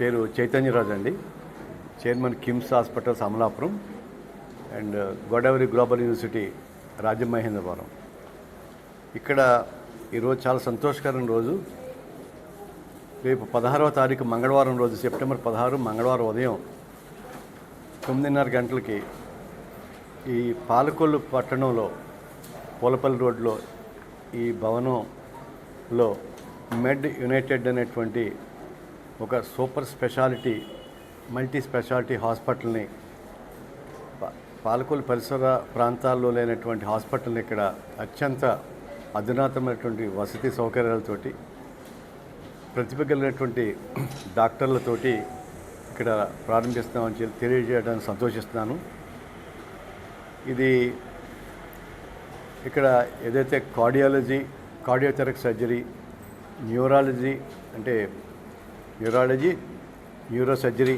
పేరు చైతన్యరాజు అండి. Chairman KIMS hospitals Amalapuram and Godavari global university Rajamahendravaram. ఇక్కడ ఈరోజు చాలా సంతోషకరమైన రోజు. రేపు పదహారవ తారీఖు మంగళవారం రోజు సెప్టెంబర్ పదహారు మంగళవారం ఉదయం తొమ్మిదిన్నర గంటలకి ఈ పాలకొల్లు పట్టణంలో పూలపల్లి రోడ్లో ఈ భవనంలో మెడ్ యునైటెడ్ అనేటువంటి ఒక సూపర్ స్పెషాలిటీ మల్టీ స్పెషాలిటీ హాస్పిటల్ని పాలకొల్లు పరిసర ప్రాంతాల్లో లేనటువంటి హాస్పిటల్ని ఇక్కడ అత్యంత అధునాతమైనటువంటి వసతి సౌకర్యాలతోటి ప్రతిభ కలిగినటువంటి డాక్టర్లతోటి ఇక్కడ ప్రారంభిస్తామని చెప్పి తెలియజేయడానికి సంతోషిస్తున్నాను. ఇది ఇక్కడ ఏదైతే కార్డియాలజీ కార్డియోథెరక్ సర్జరీ న్యూరాలజీ అంటే యూరాలజీ న్యూరో సర్జరీ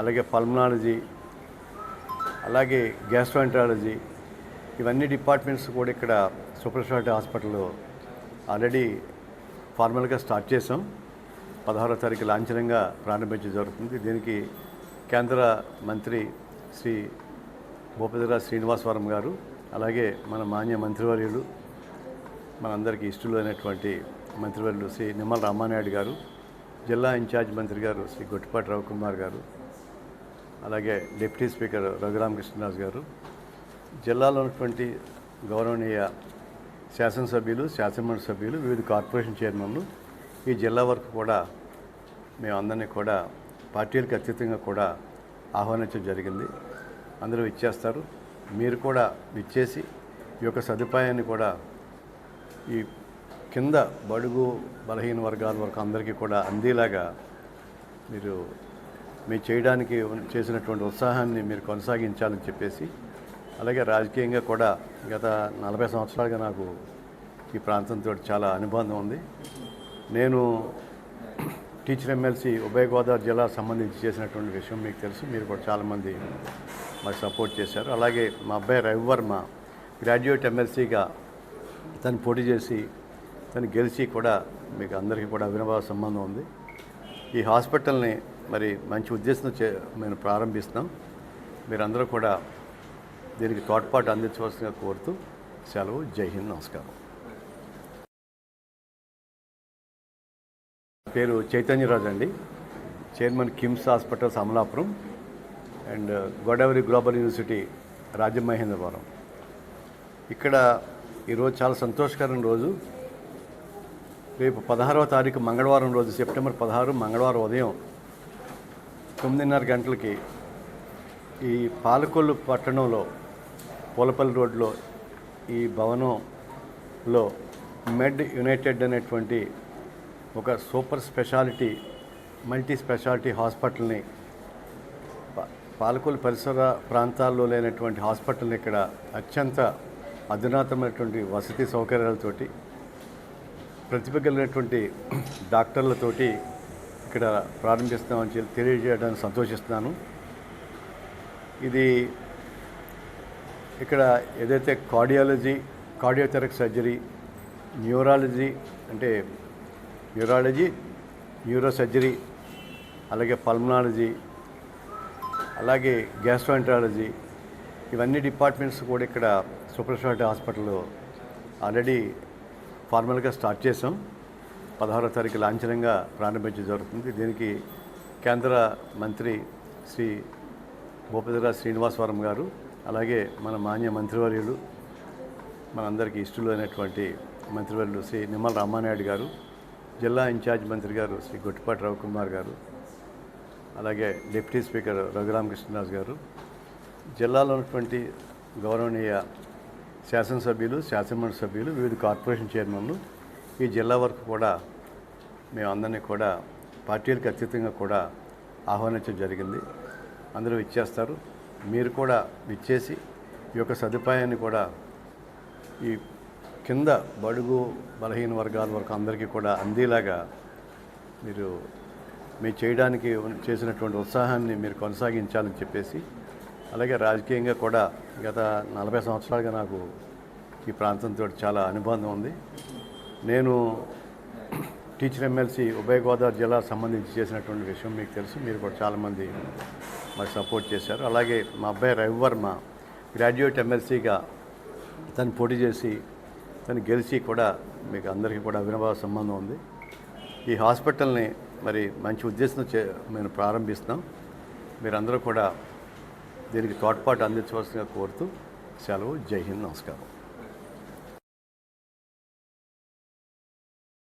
అలాగే పల్మనాలజీ అలాగే గ్యాస్ట్రాంట్రాలజీ ఇవన్నీ డిపార్ట్మెంట్స్ కూడా ఇక్కడ సూపర్ స్పెషాలిటీ హాస్పిటల్లో ఆల్రెడీ ఫార్మల్గా స్టార్ట్ చేసాం పదహారో తారీఖు లాంఛనంగా ప్రారంభించడం జరుగుతుంది. దీనికి కేంద్ర మంత్రి శ్రీ భూపతిరా శ్రీనివాసవరం గారు అలాగే మన మాన్య మంత్రివర్యులు మనందరికీ ఇష్టలు అయినటువంటి మంత్రివర్యులు శ్రీ నిమ్మల రామానాయుడు గారు జిల్లా ఇన్ఛార్జ్ మంత్రి గారు శ్రీ గొట్టిపాటి రవికుమార్ గారు అలాగే డిప్యూటీ స్పీకర్ రఘురామకృష్ణరాజు గారు జిల్లాలో ఉన్నటువంటి గౌరవనీయ శాసనసభ్యులు శాసనమండలి సభ్యులు వివిధ కార్పొరేషన్ చైర్మన్లు ఈ జిల్లా వరకు కూడా మేమందరినీ కూడా పార్టీలకు అతీతంగా కూడా ఆహ్వానించడం జరిగింది. అందరూ ఇచ్చేస్తారు. మీరు కూడా ఇచ్చేసి ఈ యొక్క సదుపాయాన్ని కూడా ఈ కింద బడుగు బలహీన వర్గాల వరకు అందరికీ కూడా అందేలాగా మీరు మీరు చేయడానికి చేసినటువంటి ఉత్సాహాన్ని మీరు కొనసాగించాలని చెప్పేసి అలాగే రాజకీయంగా కూడా గత నలభై సంవత్సరాలుగా నాకు ఈ ప్రాంతంతో చాలా అనుబంధం ఉంది. నేను టీచర్ ఎమ్మెల్సీ ఉభయ గోదావరి జిల్లా సంబంధించి చేసినటువంటి విషయం మీకు తెలుసు. మీరు కూడా చాలామంది మరి సపోర్ట్ చేశారు. అలాగే మా అబ్బాయి రవివర్మ గ్రాడ్యుయేట్ ఎమ్మెల్సీగా తను పోటీ చేసి తను గెలిచి కూడా మీకు అందరికీ కూడా అవినభావ సంబంధం ఉంది. ఈ హాస్పిటల్ని మరి మంచి ఉద్దేశంతో చే మేము ప్రారంభిస్తున్నాం. మీరందరూ కూడా దీనికి తోడ్పాటు అందించవలసిందిగా కోరుతూ సెలవు. జై హింద్. నమస్కారం. పేరు చైతన్యరాజు అండి. Chairman KIMS hospitals Amalapuram and Godavari global university Rajamahendravaram. ఇక్కడ ఈరోజు చాలా సంతోషకరమైన రోజు. రేపు పదహారవ తారీఖు మంగళవారం రోజు సెప్టెంబర్ పదహారు మంగళవారం ఉదయం తొమ్మిదిన్నర గంటలకి ఈ పాలకొల్లు పట్టణంలో పూలపల్లి రోడ్లో ఈ భవనంలో మెడ్ యునైటెడ్ అనేటువంటి ఒక సూపర్ స్పెషాలిటీ మల్టీ స్పెషాలిటీ హాస్పిటల్ని పాలకొల్లు పరిసర ప్రాంతాల్లో లేనటువంటి హాస్పిటల్ని ఇక్కడ అత్యంత అధునాతమైనటువంటి వసతి సౌకర్యాలతోటి ప్రతిభ కలిగినటువంటి డాక్టర్లతోటి ఇక్కడ ప్రారంభిస్తామని చెప్పి తెలియజేయడానికి సంతోషిస్తున్నాను. ఇది ఇక్కడ ఏదైతే కార్డియాలజీ కార్డియోథెరక్ సర్జరీ న్యూరాలజీ అంటే న్యూరాలజీ న్యూరో సర్జరీ అలాగే పల్మనాలజీ అలాగే గ్యాస్ట్రాంట్రాలజీ ఇవన్నీ డిపార్ట్మెంట్స్ కూడా ఇక్కడ సూపర్ స్పెషాలిటీ హాస్పిటల్లో ఆల్రెడీ ఫార్మల్గా స్టార్ట్ చేసాం పదహారో తారీఖు లాంఛనంగా ప్రారంభించడం జరుగుతుంది. దీనికి కేంద్ర మంత్రి శ్రీ భూపతిరాజ్ శ్రీనివాసవరం గారు అలాగే మన మాన్య మంత్రివర్యులు మనందరికీ ఇష్టలు అయినటువంటి మంత్రివర్యులు శ్రీ నిమ్మల రామానాయుడు గారు జిల్లా ఇన్ఛార్జ్ మంత్రి గారు శ్రీ గొట్టిపాటి రవికుమార్ గారు అలాగే డిప్యూటీ స్పీకర్ రఘురామకృష్ణరాజు గారు. జిల్లాలో ఉన్నటువంటి గౌరవనీయ శాసనసభ్యులు శాసనమండలి సభ్యులు వివిధ కార్పొరేషన్ చైర్మన్లు ఈ జిల్లా వరకు కూడా మేమందరినీ కూడా పార్టీలకు అతీతంగా కూడా ఆహ్వానించడం జరిగింది. అందరూ ఇచ్చేస్తారు మీరు కూడా ఇచ్చేసి ఈ యొక్క సదుపాయాన్ని కూడా ఈ కింద బడుగు బలహీన వర్గాల వరకు అందరికీ కూడా అందేలాగా మీరు మీరు చేయడానికి చేసినటువంటి ఉత్సాహాన్ని మీరు కొనసాగించాలని చెప్పేసి అలాగే రాజకీయంగా కూడా గత నలభై సంవత్సరాలుగా నాకు ఈ ప్రాంతంతో చాలా అనుబంధం ఉంది. నేను టీచర్ ఎమ్మెల్సీ ఉభయ గోదావరి జిల్లాకు సంబంధించి చేసినటువంటి విషయం మీకు తెలుసు. మీరు కూడా చాలామంది మరి సపోర్ట్ చేశారు. అలాగే మా అబ్బాయి రవివర్మ గ్రాడ్యుయేట్ ఎమ్మెల్సీగా తను పోటీ చేసి తను గెలిచి కూడా మీకు అందరికీ కూడా అవినభావ సంబంధం ఉంది. ఈ హాస్పిటల్ని మరి మంచి ఉద్దేశంతో చే మేము ప్రారంభిస్తున్నాం. మీరందరూ కూడా దీనికి తోడ్పాటు అందించవలసిందిగా కోరుతూ సెలవు. జై హింద్. నమస్కారం.